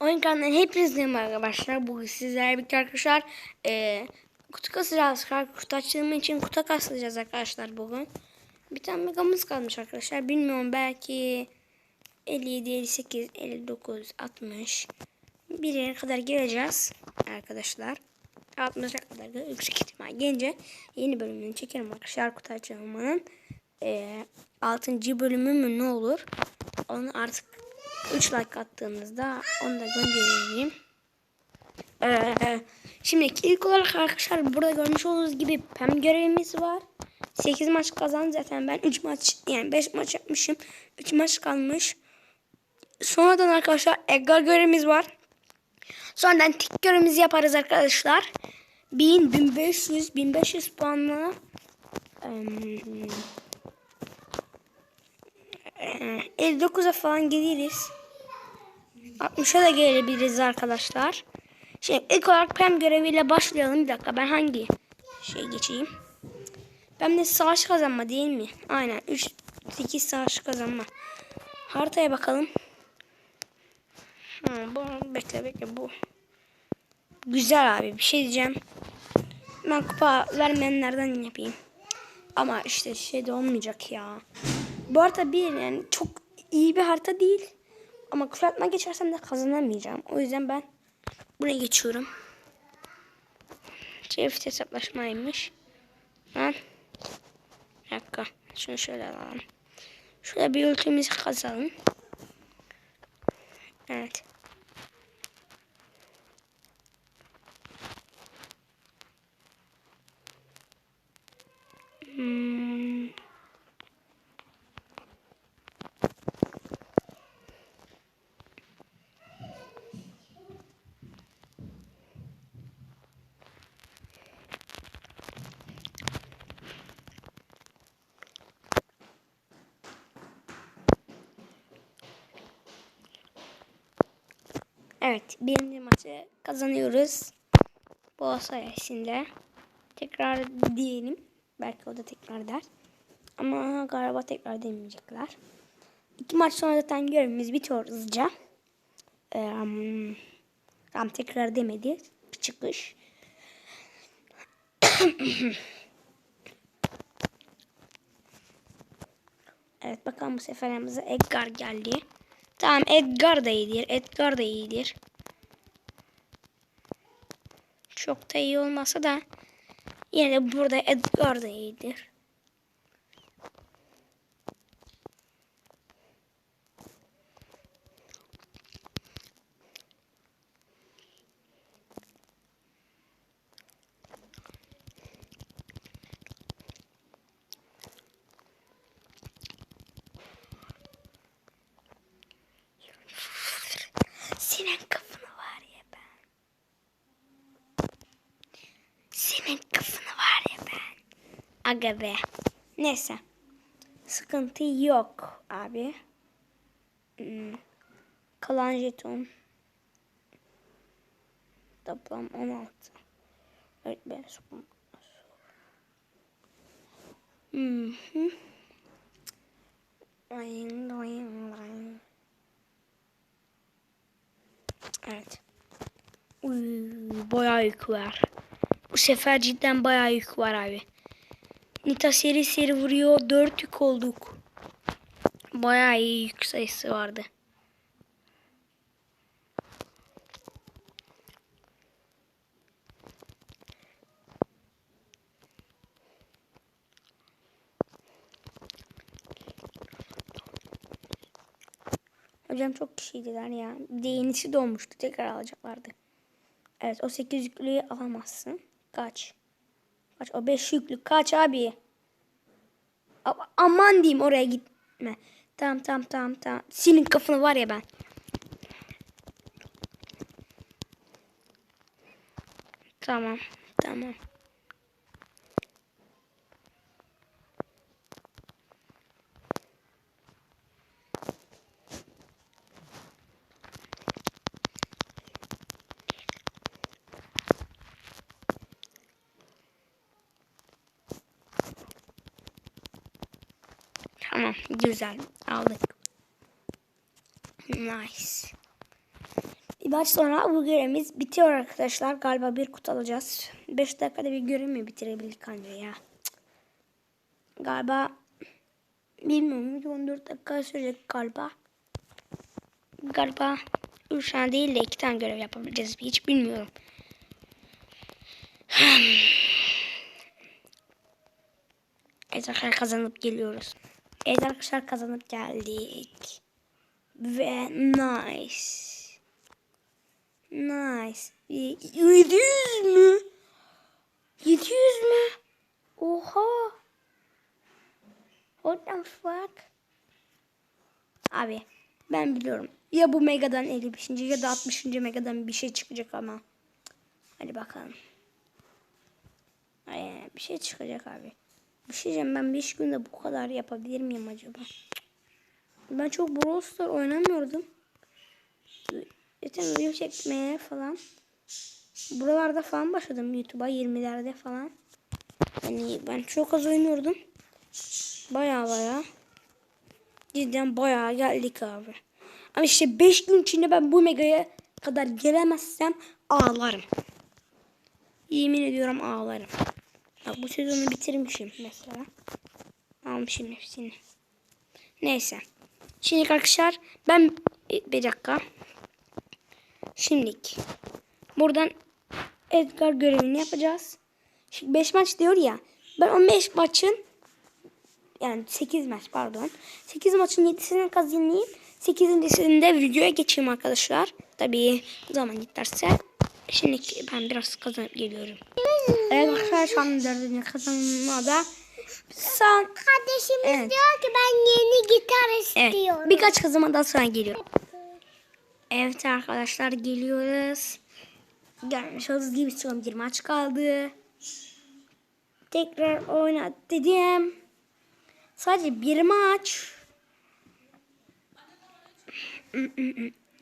Oyun kanalına hepinize merhaba arkadaşlar. Bugün sizlerle birlikte arkadaşlar eee kutu kasacağız. Kutu açılımı için kutu kasacağız arkadaşlar bugün. Bir tane megamız kalmış arkadaşlar. Bilmiyorum belki 57, 58, 59, 60 bir yere kadar geleceğiz arkadaşlar. 60'a kadar da yüksek ihtimal gelince yeni bölümünü çekerim arkadaşlar kutu açılımının. Eee 6. bölümü mü ne olur? Onu artık 3 like attığınızda onu da göndereyim. Ee, şimdi ilk olarak arkadaşlar burada görmüş olduğunuz gibi PEM görevimiz var. 8 maç kazandı zaten ben 3 maç yani 5 maç yapmışım. 3 maç kalmış. Sonradan arkadaşlar Edgar görevimiz var. Sonradan tik görevimizi yaparız arkadaşlar. 1000, 1500, 1500 puanla 59'a falan geliriz. 60'a da gelebiliriz arkadaşlar. Şimdi ilk olarak PEM göreviyle başlayalım. Bir dakika ben hangi şey geçeyim? PEM de savaş kazanma değil mi? Aynen 3 8 savaş kazanma. Haritaya bakalım. Ha, bu bekle bekle bu. Güzel abi bir şey diyeceğim. Ben kupa vermeyenlerden yapayım. Ama işte şey de olmayacak ya. Bu harita bir yani çok iyi bir harita değil. Ama kuşatma geçersem de kazanamayacağım. O yüzden ben buraya geçiyorum. Çift hesaplaşmaymış. Ben bir dakika. Şunu şöyle alalım. Şöyle bir ultimizi kazalım. Evet. Evet, birinci maçı kazanıyoruz. Bu sayesinde. Tekrar diyelim. Belki o da tekrar der. Ama galiba tekrar demeyecekler. İki maç sonra zaten görevimiz bitiyor hızlıca. Ee, tam tekrar demedi. Çıkış. evet bakalım bu sefer Edgar geldi. Tamam Edgar da iyidir. Edgar da iyidir. Çok da iyi olmasa da yine de burada Edgar da iyidir. Aga be. Neyse. Sıkıntı yok abi. Hmm. Kalan jeton. Toplam 16. Evet ben sokmam. Doying, doying. Evet. Uy, bayağı yük var. Bu sefer cidden bayağı var abi. Nita seri seri vuruyor. Dört yük olduk. Bayağı iyi yük sayısı vardı. Hocam çok kişiydiler ya. Bir de yenisi doğmuştu. Tekrar alacaklardı. Evet o 8 yüklüyü alamazsın. Kaç? Kaç? O 5 yüklü kaç abi? Aman diyeyim oraya gitme. Tamam tamam tamam tamam. Senin kafanı var ya ben. Tamam tamam. Tamam güzel aldık. Nice. Bir maç sonra bu görevimiz bitiyor arkadaşlar. Galiba bir kutu alacağız. 5 dakikada bir görev mi bitirebildik anca ya? Galiba bilmiyorum 14 dakika sürecek galiba. Galiba 3 tane değil de 2 tane görev yapabileceğiz. Hiç bilmiyorum. Evet kazanıp geliyoruz. Evet arkadaşlar kazanıp geldik. Ve nice. Nice. 700 mü? 700 mü? Oha. What the fuck? Abi ben biliyorum. Ya bu Mega'dan 55. ya da 60. Mega'dan bir şey çıkacak ama. Hadi bakalım. Ay, bir şey çıkacak abi. Bir şey diyeceğim ben 5 günde bu kadar yapabilir miyim acaba? Ben çok Brawl Stars oynamıyordum. Zaten video çekmeye falan. Buralarda falan başladım YouTube'a 20'lerde falan. Yani ben çok az oynuyordum. Baya baya. Cidden baya geldik abi. Ama işte 5 gün içinde ben bu megaya kadar gelemezsem ağlarım. Yemin ediyorum ağlarım. Bak bu sezonu bitirmişim mesela. Almışım hepsini. Neyse. Şimdi arkadaşlar ben bir dakika. Şimdilik. Buradan Edgar görevini yapacağız. Şimdi 5 maç diyor ya. Ben 15 maçın yani 8 maç pardon. 8 maçın 7'sini kazanayım. 8.sinde videoya geçeyim arkadaşlar. Tabii zaman yeterse. Şimdi ben biraz kazanıp geliyorum. Evet arkadaşlar şu an dördüncü kazanmada. Son Kardeşimiz Evet. diyor ki ben yeni gitar Evet. istiyorum. Birkaç kazanmadan sonra geliyor. Evet arkadaşlar geliyoruz. Gelmiş olduğunuz gibi son bir maç kaldı. Tekrar oynat dedim. Sadece bir maç.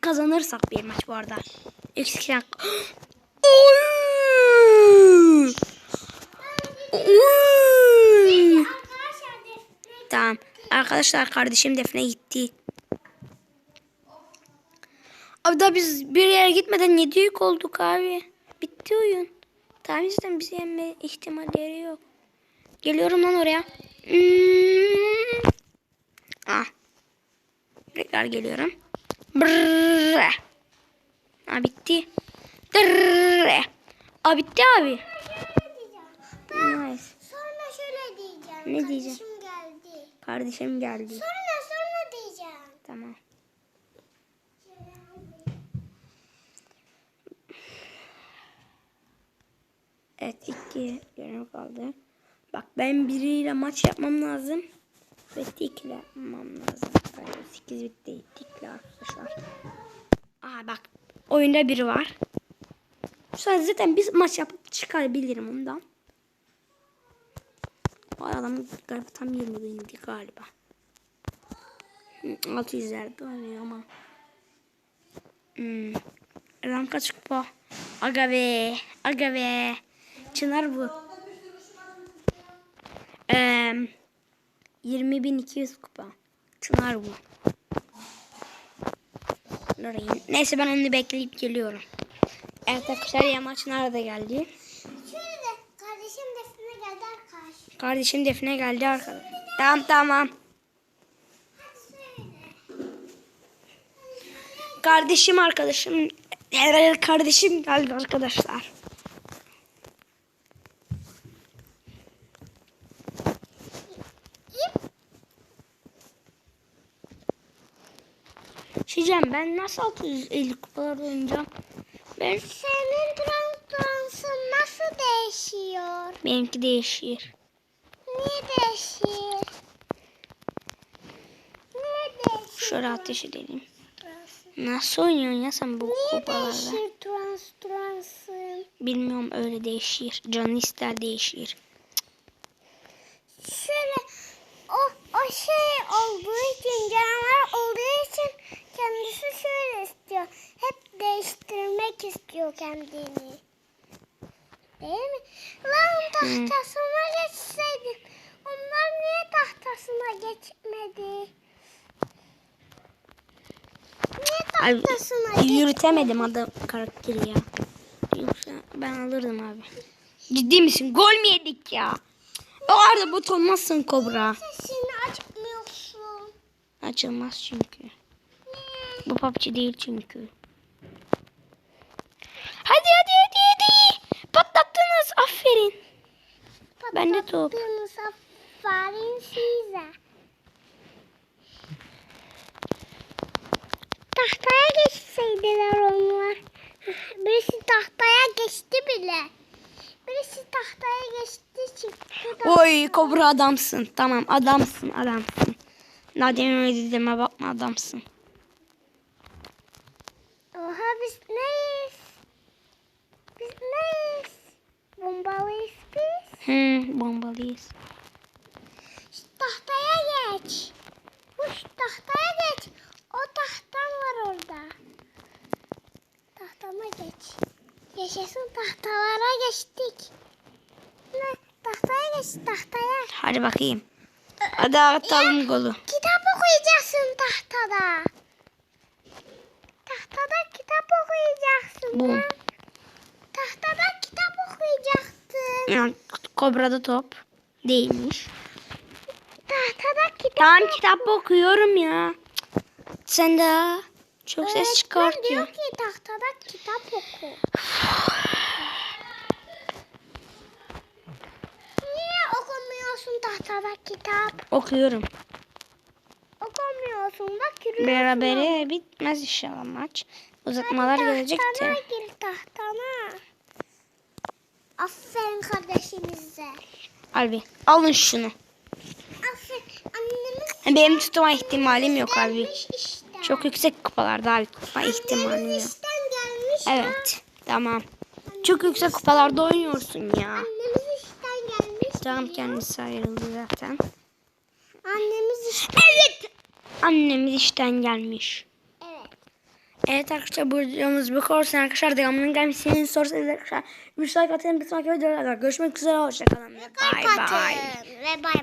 Kazanırsak bir maç bu arada. Eksikten. Oy! Oy! Arkadaşlar defne Tamam. Arkadaşlar kardeşim Defne gitti. Abi daha biz bir yere gitmeden 7 yük olduk abi. Bitti oyun. Tamam zaten bizi yenme ihtimalleri yok. Geliyorum lan oraya. Hmm. Ah. Tekrar geliyorum. Brrr. Bitti. Dırrr. Aa bitti abi. Nice. sonra şöyle diyeceğim. Ne diyeceğim? Kardeşim geldi. Kardeşim geldi. Sonra sonra diyeceğim. Tamam. Evet iki görev kaldı. Bak ben biriyle maç yapmam lazım. Ve tikle yapmam lazım. Galiba 8 bitti. Tikle arkadaşlar. Aa bak oyunda biri var. Şu an zaten biz maç yapıp çıkabilirim ondan. O adam galiba tam 20 bindi galiba. Hı, 600'lerde oynuyor ama. Hmm. Adam kaç kupa? Aga be. Aga be. Çınar bu. Ee, 20.200 kupa. Çınar bu. Orayı- Neyse ben onu bekleyip geliyorum. Evet arkadaşlar Yamaç da geldi. Şöyle kardeşim defne geldi arkadaş. Kardeşim Defne geldi arkadaşlar. Tamam tamam. Kardeşim arkadaşım kardeşim geldi arkadaşlar. Şicem ben nasıl 650 kupalar oynayacağım? Ben Senin transdansın nasıl değişiyor? benimki değişir. Niye değişir? Niye değişir? Şöyle ateş edelim. Nasıl oynuyorsun ya sen bu Niye kupalarda? değişir trans transın? Bilmiyorum öyle değişir. Canı ister değişir. Şöyle o, o şey olduğu Değil mi? Lan tahtasına geçseydim. Onlar niye tahtasına geçmedi? Niye tahtasına yürütemedim adam karakteri ya. Yoksa ben alırdım abi. Ciddi misin? Gol mü yedik ya? O arada bot olmazsın Kobra. Sesini açmıyorsun. Açılmaz çünkü. Bu PUBG değil çünkü. Hadi hadi. Aferin. Ben de top. Aferin size. Tahtaya geçseydiler onlar. Birisi tahtaya geçti bile. Birisi tahtaya geçti çıktı. Oy Kobra adamsın. Tamam adamsın adamsın. Nadia'nın öyle dediğime bakma adamsın. Oha biz neyiz? Biz neyiz? Bombalıyız biz. Hı, bombalıyız. Şu tahtaya geç. Bu şu tahtaya geç. O tahtan var orada. Tahtama geç. Yaşasın tahtalara geçtik. Ne? Tahtaya geç tahtaya. Hadi bakayım. Hadi atalım golü. Kitap okuyacaksın tahtada. Tahtada kitap okuyacaksın. Bu. lan. Tahtada kitap okuyacaksın. Yani, Kobra'da top. Değilmiş. Tahtada kitap Tamam kitap okuyorum ya. Sen de çok ses Öğretmen çıkartıyor. diyor ki tahtada kitap oku. Niye okumuyorsun tahtada kitap? Okuyorum. Okumuyorsun bak yürüyorsun. Berabere bitmez inşallah maç. Uzatmalar Hadi. Tahtana gir tahtana. Aferin kardeşimize. Abi alın şunu. Aferin annemiz Benim tutma ihtimalim yok abi. işte. Çok yüksek kupalarda abi tutma ihtimalim yok. gelmiş. ha. Evet tamam. Çok yüksek kupalarda oynuyorsun ya. Annemiz işten gelmiş. Tamam kendisi ayrıldı zaten. Annemiz işten. Evet. Annemiz işten gelmiş. Evet. Arkadaşlar bu videomuz bu kadar olsun arkadaşlar. Devamının gelmesini sorsanız arkadaşlar. 3 like atın bir sonraki videolarda görüşmek üzere. Hoşçakalın. Bye bye. Ve bay